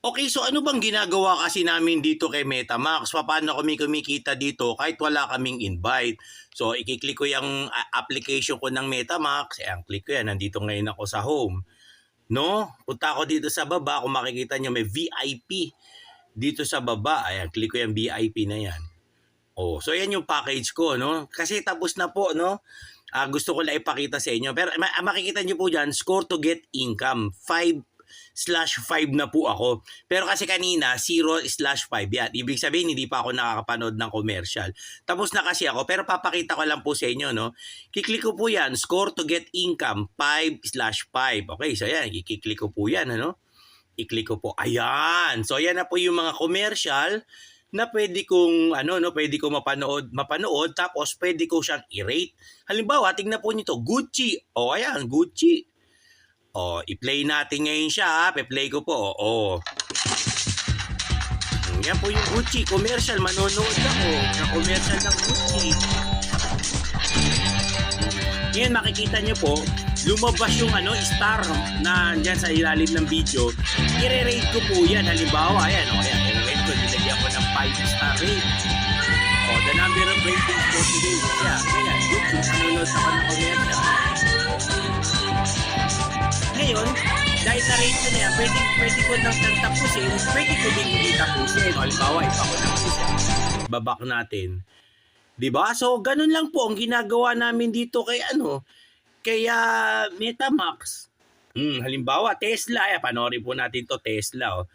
Okay, so ano bang ginagawa kasi namin dito kay Metamax? Paano kami kumikita dito kahit wala kaming invite? So, ikiklik ko yung ah, application ko ng Metamax. Ayan, click ko yan. Nandito ngayon ako sa home. No? Punta ako dito sa baba. Kung makikita nyo, may VIP dito sa baba. Ayan, click ko yung VIP na yan. Oh, so yan yung package ko, no? Kasi tapos na po, no? Ah, gusto ko lang ipakita sa inyo. Pero ma- makikita nyo po dyan, score to get income. 5 slash 5 na po ako. Pero kasi kanina, 0 slash 5 yan. Ibig sabihin, hindi pa ako nakakapanood ng commercial. Tapos na kasi ako, pero papakita ko lang po sa inyo, no? Kiklik ko po yan, score to get income, 5 slash 5. Okay, so yan, ikiklik ko po yan, ano? I-click ko po. Ayan. So, yan na po yung mga commercial na pwede kong ano no pwede ko mapanood mapanood tapos pwede ko siyang i-rate. Halimbawa, tingnan po nito, Gucci. O ayan, Gucci. O, i-play natin ngayon siya? Pe-play ko po. O. Yan po yung Gucci commercial. Manonood ako ng commercial ng Gucci. Ngayon makikita nyo po, lumabas yung ano, star na dyan sa ilalim ng video. I-rate ko po yan. Halimbawa, ayan, o, ayan, i-rate ko. Nilagyan ko ng 5 star rate. O, the number of ratings for today. Kaya, kaya, Gucci, nanonood ako ng. Ko na yan, pwede, pwede ko nang tapusin, pwede ko din hindi tapusin. O, halimbawa, ipa ko tapusin. Babak natin. 'Di ba? So, ganun lang po ang ginagawa namin dito kay ano, kaya Metamax. Hmm, halimbawa, Tesla. Eh, panoorin po natin to Tesla. Oh.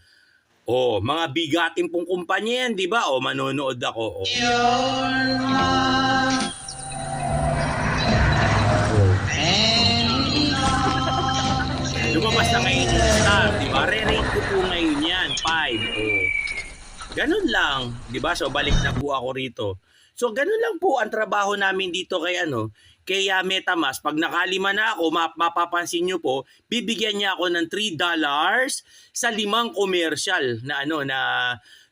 Oh, mga bigatin pong kumpanya yan, di ba? O, manonood ako. Oh. Lumabas na ngayon yung star, di ba? Re-rate ko po ngayon yan, 5. Oh. Ganun lang, di ba? So, balik na po ako rito. So, ganun lang po ang trabaho namin dito kay ano, kay uh, Metamask. Pag nakalima na ako, map- mapapansin nyo po, bibigyan niya ako ng $3 sa limang commercial na ano, na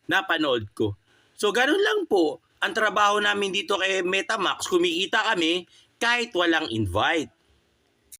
napanood ko. So, ganun lang po ang trabaho namin dito kay Metamax. Kumikita kami kahit walang invite.